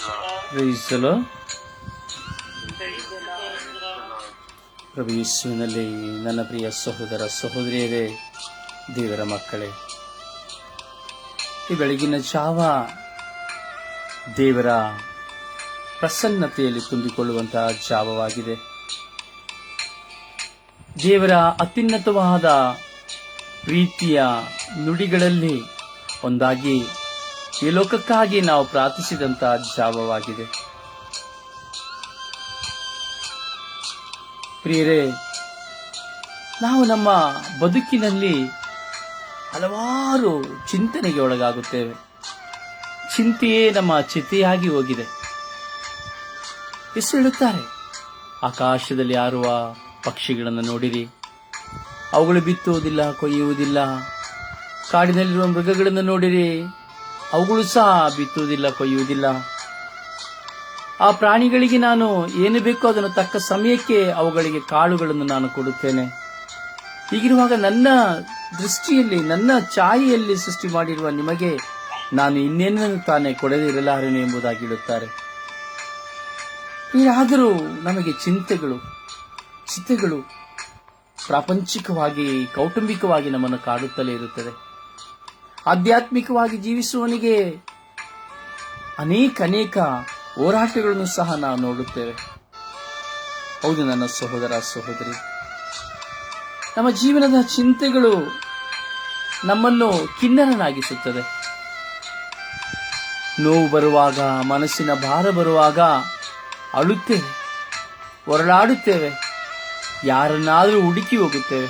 ಕ್ರೈಸ್ತಲು ಪ್ರಭು ಯೇಸುವಿನಲ್ಲಿ ನನ್ನ ಪ್ರಿಯ ಸಹೋದರ ಸಹೋದರಿಯರೇ, ದೇವರ ಮಕ್ಕಳೇ, ಈ ಬೆಳಗಿನ ಜಾವ ದೇವರ ಪ್ರಸನ್ನತೆಯಲ್ಲಿ ತುಂಬಿಕೊಳ್ಳುವಂತಹ ಜಾವವಾಗಿದೆ. ದೇವರ ಅತ್ಯುನ್ನತವಾದ ಪ್ರೀತಿಯ ನುಡಿಗಳಲ್ಲಿ ಒಂದಾಗಿ ಈ ಲೋಕಕ್ಕಾಗಿ ನಾವು ಪ್ರಾರ್ಥಿಸಿದಂತಹ ಜಾವವಾಗಿದೆ. ಪ್ರಿಯರೇ, ನಾವು ನಮ್ಮ ಬದುಕಿನಲ್ಲಿ ಹಲವಾರು ಚಿಂತನೆಗೆ ಒಳಗಾಗುತ್ತೇವೆ. ಚಿಂತೆಯೇ ನಮ್ಮ ಚಿತೆಯಾಗಿ ಹೋಗಿದೆ. ಎಷ್ಟು ಹೇಳುತ್ತಾರೆ, ಆಕಾಶದಲ್ಲಿ ಹಾರುವ ಪಕ್ಷಿಗಳನ್ನು ನೋಡಿರಿ. ಅವುಗಳು ಬಿತ್ತುವುದಿಲ್ಲ, ಕೊಯ್ಯುವುದಿಲ್ಲ. ಕಾಡಿನಲ್ಲಿರುವ ಮೃಗಗಳನ್ನು ನೋಡಿರಿ. ಅವುಗಳು ಸಹ ಬಿತ್ತುವುದಿಲ್ಲ, ಕೊಯ್ಯುವುದಿಲ್ಲ. ಆ ಪ್ರಾಣಿಗಳಿಗೆ ನಾನು ಏನು ಬೇಕೋ ಅದನ್ನು ತಕ್ಕ ಸಮಯಕ್ಕೆ ಅವುಗಳಿಗೆ ಕಾಳುಗಳನ್ನು ನಾನು ಕೊಡುತ್ತೇನೆ. ಹೀಗಿರುವಾಗ ನನ್ನ ದೃಷ್ಟಿಯಲ್ಲಿ, ನನ್ನ ಛಾಯೆಯಲ್ಲಿ ಸೃಷ್ಟಿ ಮಾಡಿರುವ ನಿಮಗೆ ನಾನು ಇನ್ನೇನನ್ನು ತಾನೇ ಕೊಡದಿರಲಾರನು ಎಂಬುದಾಗಿ ಹೇಳುತ್ತಾರೆ. ಆದರೂ ನಮಗೆ ಚಿಂತೆಗಳು ಚಿಂತೆಗಳು ಪ್ರಾಪಂಚಿಕವಾಗಿ, ಕೌಟುಂಬಿಕವಾಗಿ ನಮ್ಮನ್ನು ಕಾಡುತ್ತಲೇ ಇರುತ್ತದೆ. ಆಧ್ಯಾತ್ಮಿಕವಾಗಿ ಜೀವಿಸುವವನಿಗೆ ಅನೇಕ ಅನೇಕ ಹೋರಾಟಗಳನ್ನು ಸಹ ನಾವು ನೋಡುತ್ತೇವೆ. ಹೌದು ನನ್ನ ಸಹೋದರ, ಸಹೋದರಿ. ನಮ್ಮ ಜೀವನದ ಚಿಂತೆಗಳು ನಮ್ಮನ್ನು ಖಿನ್ನರನಾಗಿಸುತ್ತದೆ ನೋವು ಬರುವಾಗ, ಮನಸ್ಸಿನ ಭಾರ ಬರುವಾಗ ಅಳುತ್ತೇವೆ ಹೊರಳಾಡುತ್ತೇವೆ ಯಾರನ್ನಾದರೂ ಹುಡುಕಿ ಹೋಗುತ್ತೇವೆ.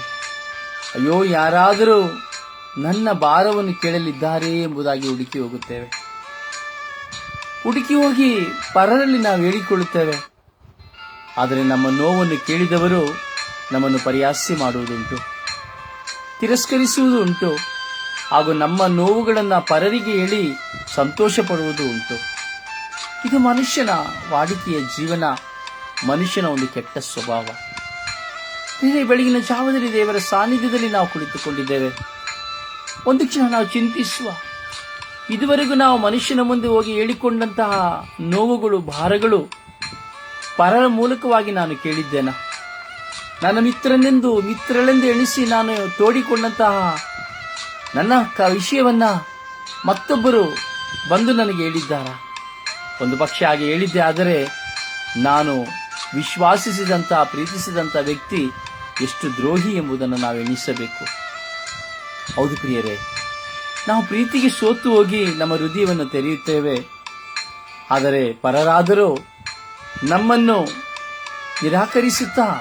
ಅಯ್ಯೋ, ಯಾರಾದರೂ ನನ್ನ ಭಾರವನ್ನು ಕೇಳಲಿದ್ದಾರೆ ಎಂಬುದಾಗಿ ಹುಡುಕಿ ಹೋಗುತ್ತೇವೆ. ಹುಡುಕಿ ಹೋಗಿ ಪರರಲ್ಲಿ ನಾವು ಹೇಳಿಕೊಳ್ಳುತ್ತೇವೆ ಆದರೆ ನಮ್ಮ ನೋವನ್ನು ಕೇಳಿದವರು ನಮ್ಮನ್ನು ಪರಿಹಾಸ್ಯ ಮಾಡುವುದುಂಟು, ತಿರಸ್ಕರಿಸುವುದು ಉಂಟು, ಹಾಗೂ ನಮ್ಮ ನೋವುಗಳನ್ನು ಪರರಿಗೆ ಹೇಳಿ ಸಂತೋಷ ಪಡುವುದು ಉಂಟು. ಇದು ಮನುಷ್ಯನ ವಾಡಿಕೆಯ ಜೀವನ, ಮನುಷ್ಯನ ಒಂದು ಕೆಟ್ಟ ಸ್ವಭಾವ. ಬೆಳಗಿನ ಜಾವದಲ್ಲಿ ದೇವರ ಸಾನ್ನಿಧ್ಯದಲ್ಲಿ ನಾವು ಕುಳಿತುಕೊಂಡಿದ್ದೇವೆ. ಒಂದು ಕ್ಷಣ ನಾವು ಚಿಂತಿಸುವ. ಇದುವರೆಗೂ ನಾವು ಮನುಷ್ಯನ ಮುಂದೆ ಹೋಗಿ ಹೇಳಿಕೊಂಡಂತಹ ನೋವುಗಳು, ಭಾರಗಳು ಪರರ ಮೂಲಕವಾಗಿ ನಾನು ಕೇಳಿದ್ದೇನ. ನನ್ನ ಮಿತ್ರನೆಂದು, ಮಿತ್ರಳೆಂದು ಎಣಿಸಿ ನಾನು ತೋಡಿಕೊಂಡಂತಹ ನನ್ನ ಕ, ವಿಷಯವನ್ನ ಮತ್ತೊಬ್ಬರು ಬಂದು ನನಗೆ ಹೇಳಿದ್ದಾರ? ಒಂದು ಪಕ್ಷ ಹಾಗೆ ಹೇಳಿದ್ದೆ, ಆದರೆ ನಾನು ವಿಶ್ವಾಸಿಸಿದಂತಹ ಪ್ರೀತಿಸಿದಂಥ ವ್ಯಕ್ತಿ ಎಷ್ಟು ದ್ರೋಹಿ ಎಂಬುದನ್ನು ನಾವು ಎಣಿಸಬೇಕು. ಹೌದು ಪ್ರಿಯರೇ. ನಾವು ಪ್ರೀತಿಗೆ ಸೋತು ಹೋಗಿ ನಮ್ಮ ಹೃದಯವನ್ನು ತೆರೆಯುತ್ತೇವೆ. ಆದರೆ ಪರರಾದರೂ ನಮ್ಮನ್ನು ನಿರಾಕರಿಸುತ್ತಾ,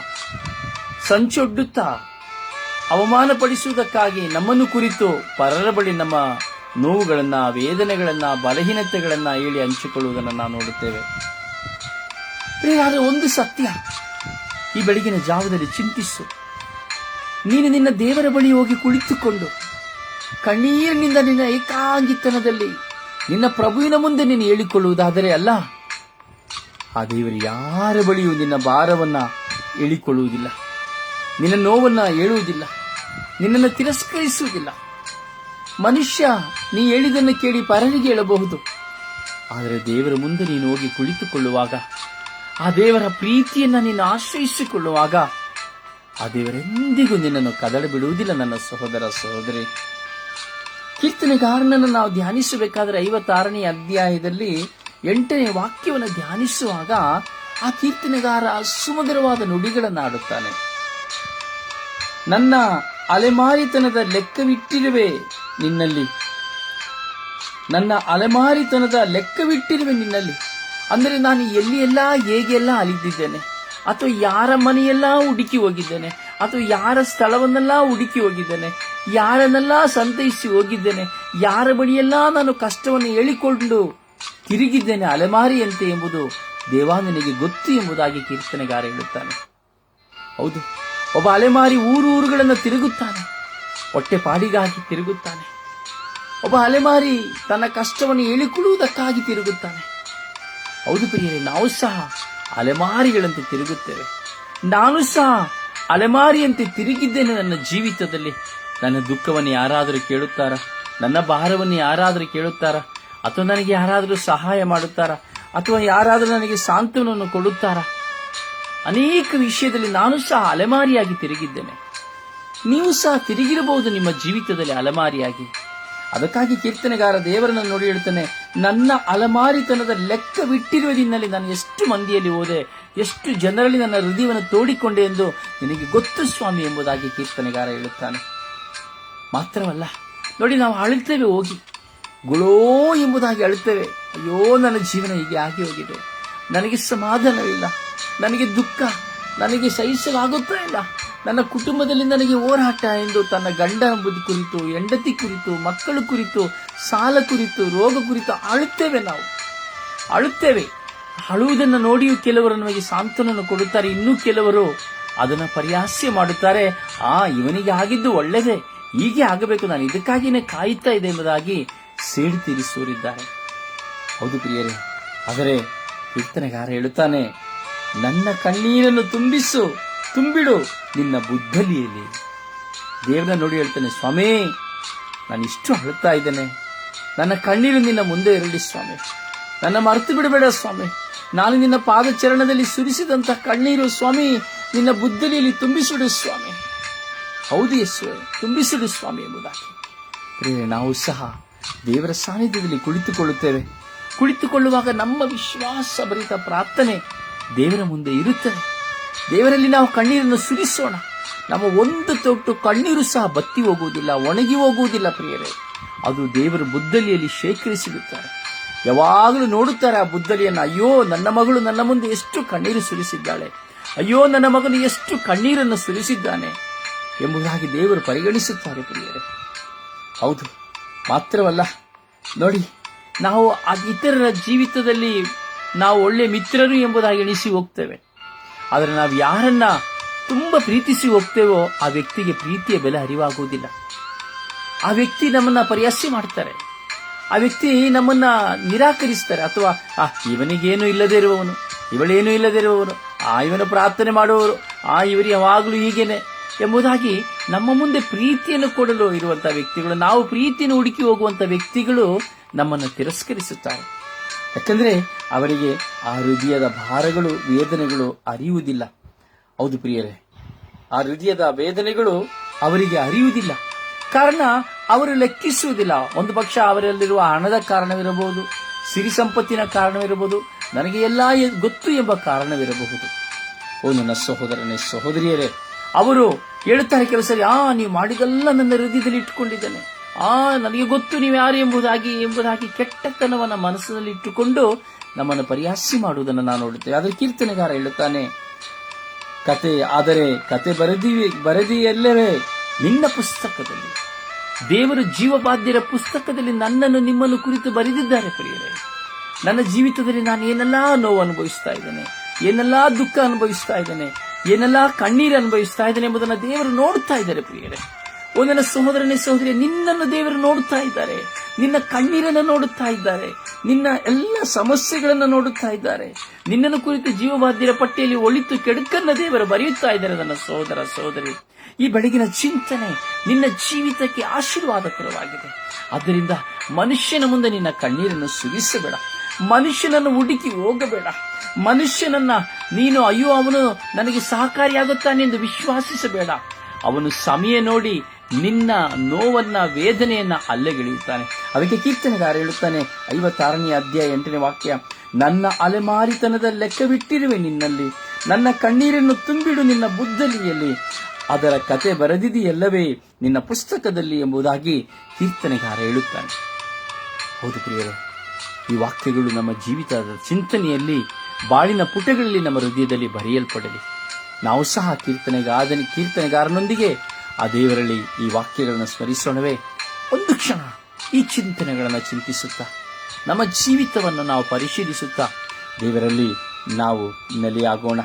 ಸಂಚೊಡ್ಡುತ್ತಾ, ಅವಮಾನಪಡಿಸುವುದಕ್ಕಾಗಿ ನಮ್ಮನ್ನು ಕುರಿತು ಪರರ ಬಳಿ ನಮ್ಮ ನೋವುಗಳನ್ನ, ವೇದನೆಗಳನ್ನ, ಬಲಹೀನತೆಗಳನ್ನ ಹೇಳಿ ಹಂಚಿಕೊಳ್ಳುವುದನ್ನು ನಾವು ನೋಡುತ್ತೇವೆ. ಆದರೆ ಒಂದು ಸತ್ಯ. ಈ ಬೆಳಗಿನ ಜಾವದಲ್ಲಿ ಚಿಂತಿಸು. ನೀನು ನಿನ್ನ ದೇವರ ಬಳಿ ಹೋಗಿ ಕುಳಿತುಕೊಂಡು ಕಣ್ಣೀರಿನಿಂದ ನಿನ್ನ ಏಕಾಂಗಿತನದಲ್ಲಿ ನಿನ್ನ ಪ್ರಭುವಿನ ಮುಂದೆ ನೀನು ಹೇಳಿಕೊಳ್ಳುವುದಾದರೆ ಅಲ್ಲ? ಆ ದೇವರು ಯಾರ ಬಳಿಯೂ ನಿನ್ನ ಭಾರವನ್ನ ಹೇಳಿಕೊಳ್ಳುವುದಿಲ್ಲ. ನಿನ್ನ ನೋವನ್ನ ಹೇಳುವುದಿಲ್ಲ. ನಿನ್ನನ್ನು ತಿರಸ್ಕರಿಸುವುದಿಲ್ಲ. ಮನುಷ್ಯ, ನೀ ಹೇಳಿದನ್ನು ಕೇಳಿ ಪರನಿಗೆ ಹೇಳಬಹುದು. ಆದರೆ ದೇವರ ಮುಂದೆ ನೀನು ಹೋಗಿ ಕುಳಿತುಕೊಳ್ಳುವಾಗ, ಆ ದೇವರ ಪ್ರೀತಿಯನ್ನ ನೀನು ಆಶ್ರಯಿಸಿಕೊಳ್ಳುವಾಗ ಆ ದೇವರೆಂದಿಗೂ ನಿನ್ನನ್ನು ಕದಡ ಬಿಡುವುದಿಲ್ಲ ನನ್ನ ಸಹೋದರ ಸಹೋದರಿ. ಕೀರ್ತನೆಗಾರನನ್ನು ನಾವು ಧ್ಯಾನಿಸಬೇಕಾದ್ರೆ ಐವತ್ತಾರನೇ ಅಧ್ಯಾಯದಲ್ಲಿ ಎಂಟನೇ ವಾಕ್ಯವನ್ನು ಧ್ಯಾನಿಸುವಾಗ ಆ ಕೀರ್ತನೆಗಾರ ಸುಮಧುರವಾದ ನುಡಿಗಳನ್ನಾಡುತ್ತಾನೆ ನನ್ನ ಅಲೆಮಾರಿತನದ ಲೆಕ್ಕವಿಟ್ಟಿರುವೆ ನಿನ್ನಲ್ಲಿ. ನನ್ನ ಅಲೆಮಾರಿತನದ ಲೆಕ್ಕವಿಟ್ಟಿರುವೆ ನಿನ್ನಲ್ಲಿ. ಅಂದರೆ ನಾನು ಎಲ್ಲಿ ಎಲ್ಲ ಹೇಗೆಲ್ಲ ಅಲಿದಿದ್ದೇನೆ. ಅಥವಾ ಯಾರ ಮನೆಯೆಲ್ಲ ಹುಡುಕಿ ಹೋಗಿದ್ದೇನೆ, ಅಥವಾ ಯಾರ ಸ್ಥಳವನ್ನೆಲ್ಲ ಹುಡುಕಿ ಹೋಗಿದ್ದೇನೆ, ಯಾರನ್ನೆಲ್ಲ ಸಂತೈಸಿ ಹೋಗಿದ್ದೇನೆ, ಯಾರ ಬಳಿಯೆಲ್ಲ ನಾನು ಕಷ್ಟವನ್ನು ಹೇಳಿಕೊಂಡು ತಿರುಗಿದ್ದೇನೆ ಅಲೆಮಾರಿಯಂತೆ ಎಂಬುದು ದೇವಾನನಿಗೆ ನಿನಗೆ ಗೊತ್ತು ಎಂಬುದಾಗಿ ಕೀರ್ತನೆಗಾರ ಹೇಳುತ್ತಾನೆ. ಹೌದು, ಒಬ್ಬ ಅಲೆಮಾರಿ ಊರೂರುಗಳನ್ನು ತಿರುಗುತ್ತಾನೆ, ಹೊಟ್ಟೆ ಪಾಡಿಗಾಗಿ ತಿರುಗುತ್ತಾನೆ. ಒಬ್ಬ ಅಲೆಮಾರಿ ತನ್ನ ಕಷ್ಟವನ್ನು ಹೇಳಿಕೊಳ್ಳುವುದಕ್ಕಾಗಿ ತಿರುಗುತ್ತಾನೆ. ಹೌದು ಪ್ರಿಯರೇ, ನಾವು ಸಹ ಅಲೆಮಾರಿಗಳಂತೆ ತಿರುಗುತ್ತೇವೆ. ನಾನು ಸಹ ಅಲೆಮಾರಿಯಂತೆ ತಿರುಗಿದ್ದೇನೆ ನನ್ನ ಜೀವಿತದಲ್ಲಿ. ನನ್ನ ದುಃಖವನ್ನು ಯಾರಾದರೂ ಕೇಳುತ್ತಾರಾ? ನನ್ನ ಭಾರವನ್ನು ಯಾರಾದರೂ ಕೇಳುತ್ತಾರಾ? ಅಥವಾ ನನಗೆ ಯಾರಾದರೂ ಸಹಾಯ ಮಾಡುತ್ತಾರಾ? ಅಥವಾ ಯಾರಾದರೂ ನನಗೆ ಸಾಂತ್ವನವನ್ನು ಕೊಡುತ್ತಾರಾ? ಅನೇಕ ವಿಷಯದಲ್ಲಿ ನಾನು ಸಹ ಅಲೆಮಾರಿಯಾಗಿ ತಿರುಗಿದ್ದೇನೆ. ನೀವು ಸಹ ತಿರುಗಿರಬಹುದು ನಿಮ್ಮ ಜೀವಿತದಲ್ಲಿ ಅಲೆಮಾರಿಯಾಗಿ. ಅದಕ್ಕಾಗಿ ಕೀರ್ತನೆಗಾರ ದೇವರನ್ನು ನೋಡಿ ಹೇಳ್ತಾನೆ, ನನ್ನ ಅಲಮಾರಿತನದ ಲೆಕ್ಕ ನಿನ್ನಲ್ಲಿ ನಾನು ಎಷ್ಟು ಮಂದಿಯಲ್ಲಿ ಹೋದೆ, ಎಷ್ಟು ಜನರಲ್ಲಿ ನನ್ನ ಹೃದಯವನ್ನು ತೋಡಿಕೊಂಡೆ ಎಂದು ನಿನಗೆ ಗೊತ್ತು ಸ್ವಾಮಿ ಎಂಬುದಾಗಿ ಕೀರ್ತನೆಗಾರ ಹೇಳುತ್ತಾನೆ. ಮಾತ್ರವಲ್ಲ, ನೋಡಿ ನಾವು ಅಳುತ್ತೇವೆ ಹೋಗಿ, ಗುಳೋ ಎಂಬುದಾಗಿ ಅಳುತ್ತೇವೆ, ಅಯ್ಯೋ, ನನ್ನ ಜೀವನ ಹೀಗೆ ಆಗಿ ಹೋಗಿದೆ. ನನಗೆ ಸಮಾಧಾನವಿಲ್ಲ, ನನಗೆ ದುಃಖ, ನನಗೆ ಸಹಿಸಲಾಗುತ್ತಾ ಇಲ್ಲ. ನನ್ನ ಕುಟುಂಬದಲ್ಲಿ ನನಗೆ ಹೋರಾಟ ಎಂದು ತನ್ನ ಗಂಡ ಎಂಬುದು ಕುರಿತು, ಹೆಂಡತಿ ಕುರಿತು, ಮಕ್ಕಳು ಕುರಿತು, ಸಾಲ ಕುರಿತು, ರೋಗ ಕುರಿತು ಅಳುತ್ತೇವೆ ನಾವು. ಅಳುತ್ತೇವೆ. ಅಳುವುದನ್ನು ನೋಡಿಯೂ ಕೆಲವರು ನಮಗೆ ಸಾಂತ್ವನವನ್ನು ಕೊಡುತ್ತಾರೆ. ಇನ್ನೂ ಕೆಲವರು ಅದನ್ನು ಪರಿಹಾಸ್ಯ ಮಾಡುತ್ತಾರೆ. ಆ, ಇವನಿಗೆ ಆಗಿದ್ದು ಒಳ್ಳೆಯದೇ ಹೀಗೆ ಆಗಬೇಕು. ನಾನು ಇದಕ್ಕಾಗಿನೇ ಕಾಯುತ್ತಾ ಇದೆ ಎಂಬುದಾಗಿ ಸೇಡು ತೀರಿಸುವರಿದ್ದಾರೆ ಹೌದು ಪ್ರಿಯರೇ. ಆದರೆ ಕೀರ್ತನೆಗಾರ ಹೇಳುತ್ತಾನೆ, ನನ್ನ ಕಣ್ಣೀರನ್ನು ತುಂಬಿಸು. ತುಂಬಿಡು ನಿನ್ನ ಬುದ್ಧಲಿಯಲ್ಲಿ. ದೇವನ ನೋಡಿ ಹೇಳ್ತಾನೆ, ಸ್ವಾಮಿ, ನಾನು ಇಷ್ಟು ಅಳುತ್ತಾ ಇದ್ದೇನೆ. ನನ್ನ ಕಣ್ಣೀರು ನಿನ್ನ ಮುಂದೆ ಇರಲಿ ಸ್ವಾಮಿ. ನನ್ನ ಮರೆತು ಬಿಡಬೇಡ ಸ್ವಾಮಿ. ನಾನು ನಿನ್ನ ಪಾದಚರಣದಲ್ಲಿ ಸುರಿಸಿದಂಥ ಕಣ್ಣೀರು ಸ್ವಾಮಿ, ನಿನ್ನ ಬುದ್ಧಲಿಯಲ್ಲಿ ತುಂಬಿಸಿಡು ಸ್ವಾಮಿ. ಹೌದು ಯೇಸುವೆ, ತುಂಬಿಸಿಡು ಸ್ವಾಮಿ ಎಂಬುದಾಗಿ. ನಾವು ಸಹ ದೇವರ ಸಾನ್ನಿಧ್ಯದಲ್ಲಿ ಕುಳಿತುಕೊಳ್ಳುತ್ತೇವೆ. ಕುಳಿತುಕೊಳ್ಳುವಾಗ ನಮ್ಮ ವಿಶ್ವಾಸ ಭರಿತ ಪ್ರಾರ್ಥನೆ ದೇವರ ಮುಂದೆ ಇರುತ್ತದೆ. ದೇವರಲ್ಲಿ ನಾವು ಕಣ್ಣೀರನ್ನು ಸುರಿಸೋಣ. ನಮ್ಮ ಒಂದು ತೊಟ್ಟು ಕಣ್ಣೀರು ಸಹ ಬತ್ತಿ ಹೋಗುವುದಿಲ್ಲ, ಒಣಗಿ ಹೋಗುವುದಿಲ್ಲ ಪ್ರಿಯರೇ. ಅದು ದೇವರ ಬುದ್ದಲಿಯಲ್ಲಿ ಶೇಖರಿಸಿಡುತ್ತಾರೆ. ಯಾವಾಗಲೂ ನೋಡುತ್ತಾರೆ ಆ ಬುದ್ದಲಿಯನ್ನು ಅಯ್ಯೋ, ನನ್ನ ಮಗಳು ನನ್ನ ಮುಂದೆ ಎಷ್ಟು ಕಣ್ಣೀರು ಸುರಿಸಿದ್ದಾಳೆ. ಅಯ್ಯೋ, ನನ್ನ ಮಗನು ಎಷ್ಟು ಕಣ್ಣೀರನ್ನು ಸುರಿಸಿದ್ದಾನೆ. ಎಂಬುದಾಗಿ ದೇವರು ಪರಿಗಣಿಸುತ್ತಾರೆ ಪ್ರಿಯರೇ. ಹೌದು, ಮಾತ್ರವಲ್ಲ, ನೋಡಿ, ನಾವು ಆ ಇತರರ ಜೀವಿತದಲ್ಲಿ ನಾವು ಒಳ್ಳೆ ಮಿತ್ರರು ಎಂಬುದಾಗಿ ಎಣಿಸಿ ಹೋಗ್ತೇವೆ. ಆದರೆ ನಾವು ಯಾರನ್ನ ತುಂಬ ಪ್ರೀತಿಸಿ ಹೋಗ್ತೇವೋ ಆ ವ್ಯಕ್ತಿಗೆ ಪ್ರೀತಿಯ ಬೆಲೆ ಅರಿವಾಗುವುದಿಲ್ಲ. ಆ ವ್ಯಕ್ತಿ ನಮ್ಮನ್ನ ಪರಿಹಾಸ್ಯ ಮಾಡ್ತಾರೆ. ಆ ವ್ಯಕ್ತಿ ನಮ್ಮನ್ನ ನಿರಾಕರಿಸ್ತಾರೆ. ಅಥವಾ, ಆ, ಇವನಿಗೇನು ಇಲ್ಲದೆ ಇರುವವನು, ಇವಳೇನು ಇಲ್ಲದೆ ಇರುವವನು, ಆ, ಇವನು ಪ್ರಾರ್ಥನೆ ಮಾಡುವವರು, ಆ ಇವರು ಯಾವಾಗಲೂ ಹೀಗೇನೆ ಎಂಬುದಾಗಿ ನಮ್ಮ ಮುಂದೆ ಪ್ರೀತಿಯನ್ನು ಕೊಡಲು ಇರುವಂತಹ ವ್ಯಕ್ತಿಗಳು, ನಾವು ಪ್ರೀತಿಯನ್ನು ಹುಡುಕಿ ಹೋಗುವಂತ ವ್ಯಕ್ತಿಗಳು ನಮ್ಮನ್ನು ತಿರಸ್ಕರಿಸುತ್ತಾರೆ. ಯಾಕಂದ್ರೆ ಅವರಿಗೆ ಆ ಹೃದಯದ ಭಾರಗಳು, ವೇದನೆಗಳು ಅರಿಯುವುದಿಲ್ಲ. ಹೌದು ಪ್ರಿಯರೇ ಆ ಹೃದಯದ ವೇದನೆಗಳು ಅವರಿಗೆ ಅರಿಯುವುದಿಲ್ಲ. ಕಾರಣ ಅವರು ಲೆಕ್ಕಿಸುವುದಿಲ್ಲ. ಒಂದು ಪಕ್ಷ ಅವರಲ್ಲಿರುವ ಹಣದ ಕಾರಣವಿರಬಹುದು, ಸಿರಿ ಸಂಪತ್ತಿನ ಕಾರಣವಿರಬಹುದು, ನನಗೆ ಎಲ್ಲ ಗೊತ್ತು ಎಂಬ ಕಾರಣವಿರಬಹುದು. ಓ ನನ್ನ ಸಹೋದರನೇ, ಸಹೋದರಿಯರೇ, ಅವರು ಹೇಳುತ್ತಾರೆ ಕೆಲಸ ಆ, ನೀವು ಮಾಡಿದೆಲ್ಲ ನನ್ನ ಹೃದಯದಲ್ಲಿ ಇಟ್ಟುಕೊಂಡಿದ್ದೇನೆ. ಆ, ನನಗೆ ಗೊತ್ತು ನೀವು ಯಾರು ಎಂಬುದಾಗಿ ಎಂಬುದಾಗಿ ಕೆಟ್ಟತನವನ್ನು ಮನಸ್ಸಿನಲ್ಲಿ ಇಟ್ಟುಕೊಂಡು ನಮ್ಮನ್ನು ಪರಿಹಾಸಿ ಮಾಡುವುದನ್ನು ನಾವು ನೋಡುತ್ತೇವೆ ಆದರೆ ಕೀರ್ತನೆಗಾರ ಹೇಳುತ್ತಾನೆ ಕತೆ ಆದರೆ ಕತೆ ಬರೆದಿ ಬರೆದಿಯಲ್ಲವೇ? ನಿನ್ನ ಪುಸ್ತಕದಲ್ಲಿ, ದೇವರು ಜೀವಬಾಧ್ಯರ ಪುಸ್ತಕದಲ್ಲಿ ನನ್ನನ್ನು ನಿಮ್ಮನ್ನು ಕುರಿತು ಬರೆದಿದ್ದಾರೆ ಪ್ರಿಯರೇ. ನನ್ನ ಜೀವಿತದಲ್ಲಿ ನಾನು ಏನೆಲ್ಲಾ ನೋವು ಅನುಭವಿಸ್ತಾ ಇದ್ದೇನೆ, ಏನೆಲ್ಲಾ ದುಃಖ ಅನುಭವಿಸ್ತಾ ಇದ್ದೇನೆ, ಏನೆಲ್ಲಾ ಕಣ್ಣೀರು ಅನುಭವಿಸ್ತಾ ಇದ್ದೇನೆ ಎಂಬುದನ್ನು ದೇವರು ನೋಡ್ತಾ ಇದ್ದಾರೆ ಪ್ರಿಯರೇ. ಓ ನನ್ನ ಸಹೋದರನೇ ಸಹೋದರಿ, ನಿನ್ನನ್ನು ದೇವರು ನೋಡುತ್ತಾ ಇದ್ದಾರೆ. ನಿನ್ನ ಕಣ್ಣೀರನ್ನು ನೋಡುತ್ತಾ ಇದ್ದಾರೆ. ನಿನ್ನ ಎಲ್ಲ ಸಮಸ್ಯೆಗಳನ್ನು ನೋಡುತ್ತಾ ಇದ್ದಾರೆ. ನಿನ್ನನ್ನು ಕುರಿತು ಜೀವಬಾಧ್ಯರ ಪಟ್ಟಿಯಲ್ಲಿ ಒಳಿತು ಕೆಡುಕನ್ನ ದೇವರು ಬರೆಯುತ್ತಾ ಇದ್ದಾರೆ ನನ್ನ ಸಹೋದರ ಸಹೋದರಿ. ಈ ಬೆಳಗಿನ ಚಿಂತನೆ ನಿನ್ನ ಜೀವಿತಕ್ಕೆ ಆಶೀರ್ವಾದಕರವಾಗಿದೆ. ಆದ್ದರಿಂದ ಮನುಷ್ಯನ ಮುಂದೆ ನಿನ್ನ ಕಣ್ಣೀರನ್ನು ಸುರಿಸಬೇಡ. ಮನುಷ್ಯನನ್ನು ಹುಡುಕಿ ಹೋಗಬೇಡ. ಮನುಷ್ಯನನ್ನ ನೀನು, ಅಯ್ಯೋ, ಅವನು ನನಗೆ ಸಹಕಾರಿಯಾಗುತ್ತಾನೆ ಎಂದು ವಿಶ್ವಾಸಿಸಬೇಡ. ಅವನು ಸಮಯ ನೋಡಿ ನಿನ್ನ ನೋವನ್ನ, ವೇದನೆಯನ್ನ ಅಲ್ಲೆಗೆಳೆಯುತ್ತಾನೆ ಅದಕ್ಕೆ ಕೀರ್ತನೆಗಾರ ಹೇಳುತ್ತಾನೆ, ಐವತ್ತಾರನೇ ಅಧ್ಯಾಯ ಎಂಟನೇ ವಾಕ್ಯ, ನನ್ನ ಅಲೆಮಾರಿತನದ ಲೆಕ್ಕವಿಟ್ಟಿರುವೆ ನಿನ್ನಲ್ಲಿ. ನನ್ನ ಕಣ್ಣೀರನ್ನು ತುಂಬಿಡು ನಿನ್ನ ಬುದ್ಧಲಿಯಲ್ಲಿ. ಅದರ ಕತೆ ಬರೆದಿದೆಯಲ್ಲವೇ ನಿನ್ನ ಪುಸ್ತಕದಲ್ಲಿ ಎಂಬುದಾಗಿ ಕೀರ್ತನೆಗಾರ ಹೇಳುತ್ತಾನೆ. ಹೌದು ಪ್ರಿಯರೇ, ಈ ವಾಕ್ಯಗಳು ನಮ್ಮ ಜೀವಿತದ ಚಿಂತನೆಯಲ್ಲಿ, ಬಾಳಿನ ಪುಟಗಳಲ್ಲಿ ನಮ್ಮ ಹೃದಯದಲ್ಲಿ ಬರೆಯಲ್ಪಡಲಿ. ನಾವು ಸಹ ಕೀರ್ತನೆಗಾದನಿ, ಕೀರ್ತನೆಗಾರನೊಂದಿಗೆ ಆ ದೇವರಲ್ಲಿ ಈ ವಾಕ್ಯಗಳನ್ನು ಸ್ಮರಿಸೋಣವೇ? ಒಂದು ಕ್ಷಣ ಈ ಚಿಂತನೆಗಳನ್ನು ಚಿಂತಿಸುತ್ತಾ, ನಮ್ಮ ಜೀವಿತವನ್ನು ನಾವು ಪರಿಶೀಲಿಸುತ್ತಾ, ದೇವರಲ್ಲಿ ನಾವು ನೆಲೆಯಾಗೋಣ.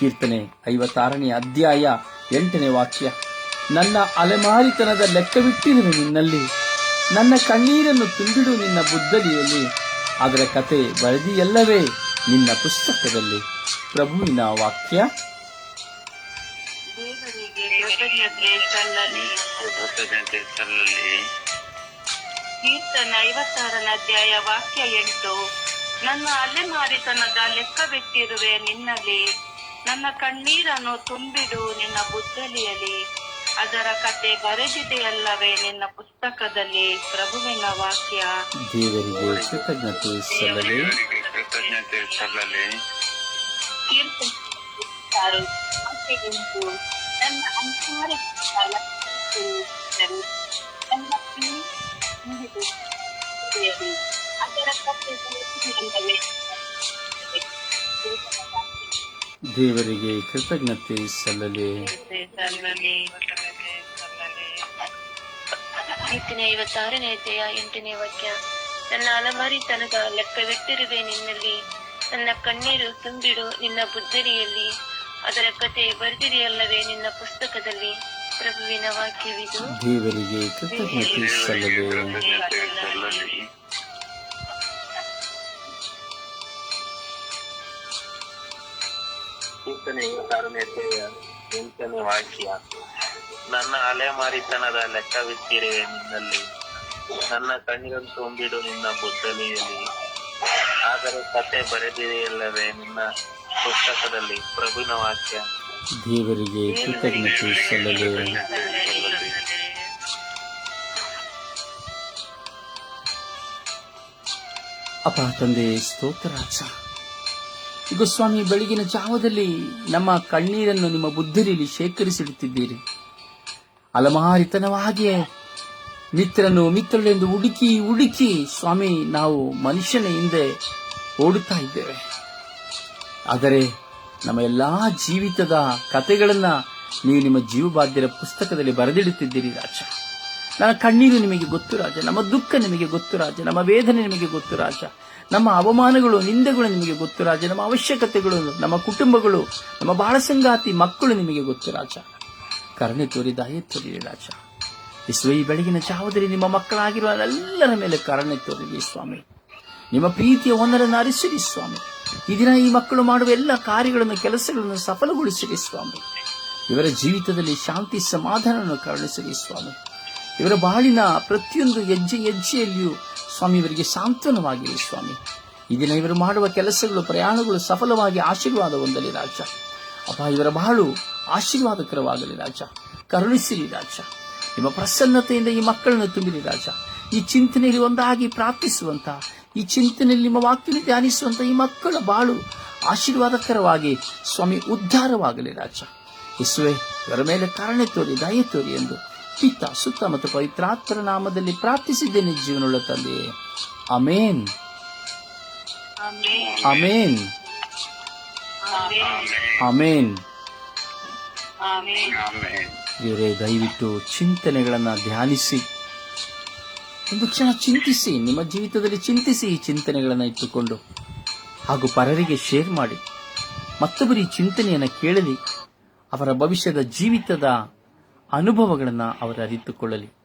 ಕೀರ್ತನೆ ಐವತ್ತಾರನೇ ಅಧ್ಯಾಯ ಎಂಟನೇ ವಾಕ್ಯ. ನನ್ನ ಅಲೆಮಾರಿತನದ ಲೆಕ್ಕವಿಟ್ಟಿರುವೆ ನಿನ್ನಲ್ಲಿ. ನನ್ನ ಕಣ್ಣೀರನ್ನು ತುಂಬಿಡು ನಿನ್ನ ಬುದ್ಧಲಿಯಲ್ಲಿ. ಅದರ ಕತೆ ಬರೆದಿಯಲ್ಲವೇ ನಿನ್ನ ಪುಸ್ತಕದಲ್ಲಿ. ಪ್ರಭುವಿನ ವಾಕ್ಯ. ಕೀರ್ತನ ಐವತ್ತಾರನ ಅಧ್ಯಾಯ ವಾಕ್ಯ ಎಂಟು. ನನ್ನ ಅಲೆಮಾರಿತನದ ಲೆಕ್ಕವಿಟ್ಟಿರುವೆ ನಿನ್ನಲ್ಲಿ. ನನ್ನ ಕಣ್ಣೀರನ್ನು ತುಂಬಿಡು ನಿನ್ನ ಬುದ್ದಲಿಯಲ್ಲಿ ಅದರ ಕತೆ ಬರೆದಿದೆಯಲ್ಲವೇ ನಿನ್ನ ಪುಸ್ತಕದಲ್ಲಿ. ಪ್ರಭುವಿನ ವಾಕ್ಯ. ದೇವರಿಗೆ ಕೃತಜ್ಞತೆ ಸಲ್ಲಲಿ. ಕೃತಜ್ಞತೆ ಸಲ್ಲಲಿ. ಕೀರ್ತನೆ ಆಸೆಯುಂಟು. ನನ್ನ ಅಂತಾರ ನನ್ನ ಕಣ್ಣೀರು ತುಂಬಿಡು ಬುದ್ದಲಿಯಲ್ಲಿ. ಅದರ ಕತೆ ಬರೆದಿದೆಯಲ್ಲವೇ ದೇವರಿಗೆ ಕೃತಜ್ಞತೆ ಸಲ್ಲಲಿ. ಕೀರ್ತನೆ ಐವತ್ತಾರನೇ ಅಧ್ಯಾಯ ಎಂಟನೇ ವಾಕ್ಯ. ನನ್ನ ಅಲಮಾರಿತನದ ಲೆಕ್ಕವಿಟ್ಟಿರುವೆ ನಿನ್ನಲ್ಲಿ. ನನ್ನ ಕಣ್ಣೀರು ತುಂಬಿಡು ನಿನ್ನ ಬುದ್ಧರಿಯಲ್ಲಿ. ಅದರ ಕತೆ ಬರೆದಿದೆಯಲ್ಲವೇ ನಿನ್ನ ಪುಸ್ತಕದಲ್ಲಿ? ಪ್ರಭುವಿನ ವಾಕ್ಯವಿದು. ದೇವರಿಗೆ ಕೃತಜ್ಞತೆ ಕೀರ್ತನೆ ಎಂಟನೇ ವಾಕ್ಯ. ನನ್ನ ಅಲೆಮಾರಿತನದ ಲೆಕ್ಕವಿಟ್ಟಿರುವೆ ನಿನ್ನಲ್ಲಿ. ನನ್ನ ಕಣ್ಣೀರನ್ನು ತುಂಬಿಡು ನಿನ್ನ ಬುದ್ದಲಿಯಲ್ಲಿ ಆದರೆ ಕತೆ ಬರೆದಿದೆಯಲ್ಲವೇ ನಿನ್ನ ಪುಸ್ತಕದಲ್ಲಿ ಪ್ರಭುನ ವಾಕ್ಯ. ದೇವರಿಗೆ ಕೃತಜ್ಞತೆ ಸಲ್ಲಲು ಅಪ್ಪ ತಂದೆ ಈಗ ಸ್ವಾಮಿ ಬೆಳಗಿನ ಜಾವದಲ್ಲಿ ನಮ್ಮ ಕಣ್ಣೀರನ್ನು ನಿಮ್ಮ ಬುದ್ಧರಿಲಿ ಶೇಖರಿಸಿಡುತ್ತಿದ್ದೀರಿ. ಅಲಮಾರಿತನವಾಗಿಯೇ ಮಿತ್ರನು ಮಿತ್ರಳೆಂದು ಹುಡುಕಿ ಹುಡುಕಿ ಸ್ವಾಮಿ, ನಾವು ಮನುಷ್ಯನ ಹಿಂದೆ ಓಡುತ್ತಾ ಇದ್ದೇವೆ. ಆದರೆ ನಮ್ಮ ಎಲ್ಲಾ ಜೀವಿತದ ಕತೆಗಳನ್ನ ನೀವು ನಿಮ್ಮ ಜೀವಬಾಧ್ಯರ ಪುಸ್ತಕದಲ್ಲಿ ಬರೆದಿಡುತ್ತಿದ್ದೀರಿ ರಾಜ. ನನ್ನ ಕಣ್ಣೀರು ನಿಮಗೆ ಗೊತ್ತು ರಾಜ, ನಮ್ಮ ದುಃಖ ನಿಮಗೆ ಗೊತ್ತು ರಾಜ, ನಮ್ಮ ವೇದನೆ ನಿಮಗೆ ಗೊತ್ತು ರಾಜ, ನಮ್ಮ ಅವಮಾನಗಳು, ನಿಂದೆಗಳು ನಿಮಗೆ ಗೊತ್ತು ರಾಜ, ನಮ್ಮ ಅವಶ್ಯಕತೆಗಳು, ನಮ್ಮ ಕುಟುಂಬಗಳು, ನಮ್ಮ ಬಾಳ ಸಂಗಾತಿ ಮಕ್ಕಳು ನಿಮಗೆ ಗೊತ್ತು ರಾಜ. ಕರುಣೆ ತೋರಿ ದಯೆ ತೋರಿ ರಾಜ. ವಿಶ್ವ ಈ ಬೆಳಗಿನ ಜಾವದಲ್ಲಿ ನಿಮ್ಮ ಮಕ್ಕಳಾಗಿರುವ ಎಲ್ಲರ ಮೇಲೆ ಕರುಣೆ ತೋರಿರಿ ಸ್ವಾಮಿ. ನಿಮ್ಮ ಪ್ರೀತಿಯ ಒಂದರನ್ನು ಅರಿಸಿರಿ, ಸ್ವಾಮಿ. ಈ ದಿನ ಈ ಮಕ್ಕಳು ಮಾಡುವ ಎಲ್ಲ ಕಾರ್ಯಗಳನ್ನು, ಕೆಲಸಗಳನ್ನು ಸಫಲಗೊಳಿಸಿರಿ, ಸ್ವಾಮಿ. ಇವರ ಜೀವಿತದಲ್ಲಿ ಶಾಂತಿ ಸಮಾಧಾನವನ್ನು ಕರುಣಿಸಿರಿ ಸ್ವಾಮಿ. ಇವರ ಬಾಳಿನ ಪ್ರತಿಯೊಂದು ಹೆಜ್ಜೆ ಹೆಜ್ಜೆಯಲ್ಲಿಯೂ ಸ್ವಾಮಿ ಇವರಿಗೆ ಸಾಂತ್ವನವಾಗಿರಿ, ಸ್ವಾಮಿ. ಈ ದಿನ ಇವರು ಮಾಡುವ ಕೆಲಸಗಳು, ಪ್ರಯಾಣಗಳು ಸಫಲವಾಗಿ ಆಶೀರ್ವಾದ ಹೊಂದಲಿ, ರಾಜ. ಅಪ್ಪ, ಇವರ ಬಾಳು ಆಶೀರ್ವಾದಕರವಾಗಲಿ, ರಾಜ. ಕರುಣಿಸಿರಿ, ರಾಜ. ನಿಮ್ಮ ಪ್ರಸನ್ನತೆಯಿಂದ ಈ ಮಕ್ಕಳನ್ನು ತುಂಬಿರಿ, ರಾಜ. ಈ ಚಿಂತನೆಯಲ್ಲಿ ಒಂದಾಗಿ ಪ್ರಾರ್ಥಿಸುವಂತ ಈ ಚಿಂತನೆಯಲ್ಲಿ ನಿಮ್ಮ ವಾಕ್ಯವನ್ನು ಧ್ಯಾನಿಸುವಂತ ಈ ಮಕ್ಕಳ ಬಾಳು ಆಶೀರ್ವಾದಕರವಾಗಿ ಸ್ವಾಮಿ ಉದ್ಧಾರವಾಗಲಿ ರಾಜ. ಯೇಸುವೆ ಇವರ ಮೇಲೆ ಕಾರಣ ತೋರಿ ದಯ ತೋರಿ ಎಂದು ಪಿತ್ತ ಸುತ್ತ ಮತ್ತು ಪವಿತ್ರಾತ್ಮರ ನಾಮದಲ್ಲಿ ಪ್ರಾರ್ಥಿಸಿದ್ದೇನೆ ಜೀವನುಳ್ಳ ತಂದೆ ಅಮೇನ್ ಅಮೇನ್ ಅಮೇನ್ ಇವರೇ ದಯವಿಟ್ಟು ಚಿಂತನೆಗಳನ್ನು ಧ್ಯಾನಿಸಿ. ಒಂದು ಕ್ಷಣ ಚಿಂತಿಸಿ, ನಿಮ್ಮ ಜೀವಿತದಲ್ಲಿ ಚಿಂತಿಸಿ ಈ ಚಿಂತನೆಗಳನ್ನು ಇಟ್ಟುಕೊಂಡು ಹಾಗೂ ಪರರಿಗೆ ಶೇರ್ ಮಾಡಿ. ಮತ್ತೊಬ್ಬರು ಈ ಚಿಂತನೆಯನ್ನು ಕೇಳಲಿ, ಅವರ ಭವಿಷ್ಯದ ಜೀವಿತದ ಅನುಭವಗಳನ್ನು ಅವರು ಅರಿತುಕೊಳ್ಳಲಿ.